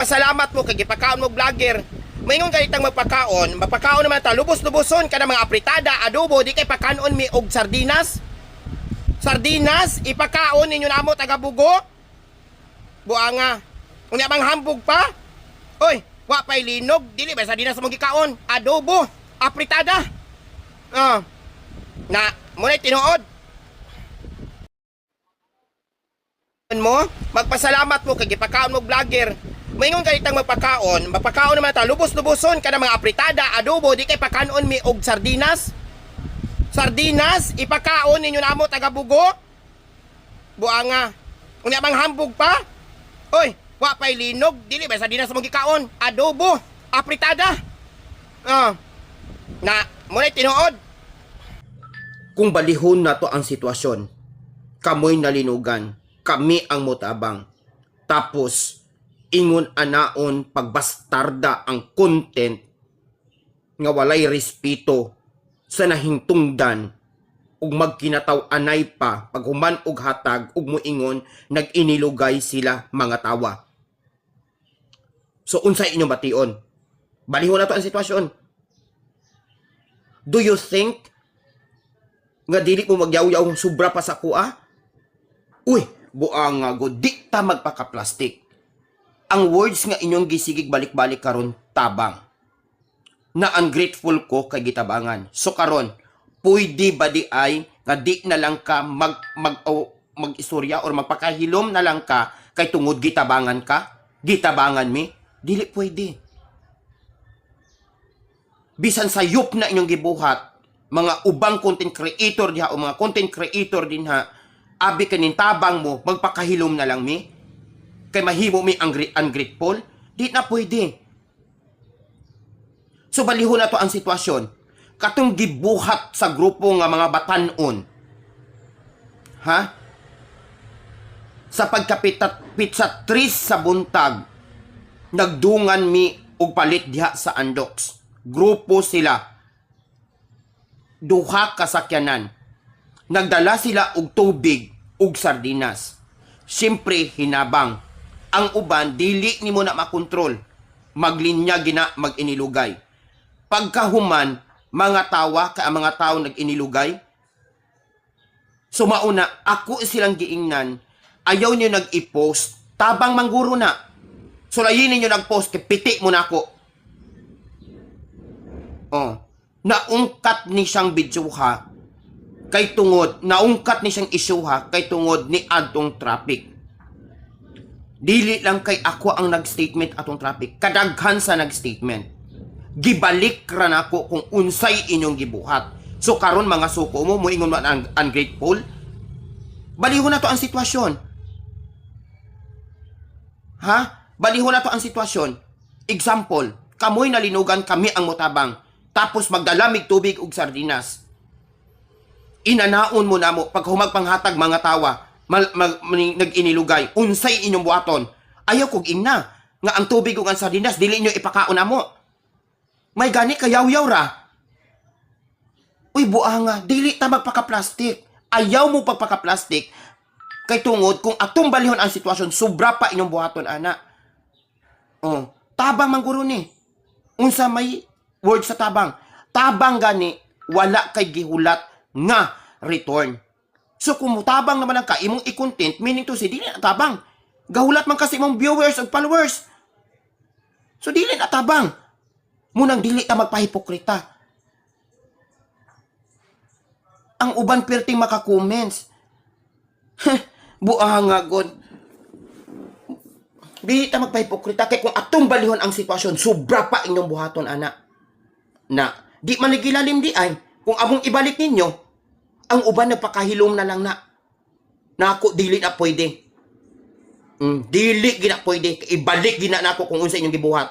Pasalamat mo kay gipakaon mo vlogger. Maingon kay tang magpakaon, mapakaon naman ta lubos-luboson ka mga apritada, adobo, di kay pakanon mi og sardinas. Sardinas ipakaon ninyo namo taga bugo. Buanga. Unya bang hambog pa? Oy, wa pay linog, dili ba sardinas mo gikaon? Adobo, apritada. Ah. Na, muna tinuod. mo, magpasalamat mo kay gipakaon mo vlogger. Maingon kay tang magpakaon, mapakaon naman ta lubos-luboson ka mga apritada, adobo, di kay pakanon mi og sardinas. Sardinas ipakaon ninyo namo taga bugo. Buanga. Unya bang hambog pa? Oy, wa pay linog, dili ba sardinas mo gikaon? Adobo, apritada. Ah. Na, muna tinuod. Kung balihon na to ang sitwasyon, kamoy nalinugan, kami ang mutabang. Tapos, ingon anaon pagbastarda ang content nga walay respeto sa nahingtungdan ug magkinataw anay pa paghuman og hatag ug moingon nag-inilugay sila mga tawa. So unsay inyong bation? Balihon na to ang sitwasyon. Do you think nga dili mo magyaw-yaw sobra pa sa kuha? Uy, buang nga go, di ta magpaka-plastic. Ang words nga inyong gisigig balik-balik karon tabang. Na ungrateful ko kay gitabangan. So karon, pwede ba di ay nga di na lang ka mag mag o, mag-istorya or magpakahilom na lang ka kay tungod gitabangan ka? Gitabangan mi? Dili pwede. Bisan sa yup na inyong gibuhat, mga ubang content creator diha o mga content creator din ha, abi kanin tabang mo, magpakahilom na lang mi. Kay mahimo mi ang ungrateful, di na pwede. So baliho na to ang sitwasyon. Katong gibuhat sa grupo nga mga batanon. Ha? Sa pagkapit pizza tris sa buntag, nagdungan mi og palit diha sa Andox. Grupo sila. Duha kasakyanan. Nagdala sila og tubig ug sardinas. Siyempre hinabang. Ang uban dili nimo na makontrol. Maglinya gina mag-inilugay. Pagkahuman, mga tawa ka ang mga tao nag-inilugay. So mauna, ako silang giingnan, ayaw niyo nag-i-post, tabang mangguro na. So layin ninyo nag-post, piti mo na ako. Oh, naungkat ni siyang bidyuha kay tungod, naungkat ni siyang isyuha kay tungod ni adtong traffic. Dili lang kay ako ang nag-statement atong traffic, kadaghan sa nag-statement. Gibalik ra nako kung unsay inyong gibuhat. So karon mga suko mo, moingon man ang ungrateful. Baliho na to ang sitwasyon. Ha? Baliho na to ang sitwasyon. Example, kamoy nalinugan kami ang mutabang. Tapos magdalamig tubig ug sardinas. Inanaon mo na mo pag humagpanghatag mga tawa, mal, maning- nag-inilugay, unsay inyong buhaton. Ayaw kog ingna nga ang tubig ug ang sardinas dili inyo ipakaon na mo. May gani kayaw-yaw ra. Uy, buanga, dili ta magpaka-plastic. Ayaw mo pagpaka-plastic. Kay tungod, kung atong balihon ang sitwasyon, sobra pa inyong buhaton, ana. Oh, tabang man guro ni. Unsa may word sa tabang. Tabang gani, wala kay gihulat nga return. So kung mutabang naman ang ka, imong i-content, meaning to say, dili na tabang. Gahulat man kasi imong viewers ug followers. So dili na tabang. Munang dili ta magpahipokrita. Ang uban perting maka-comments. Buang nga god. Dili ta magpahipokrita kay kung atong balihon ang sitwasyon, sobra pa inyong buhaton ana. Na di man nagilalim di ay kung among ibalik ninyo, ang uban nagpakahilom na lang na. Na ako dili na pwede. Mm, dili gina pwede ibalik gina nako kung unsa inyong gibuhat.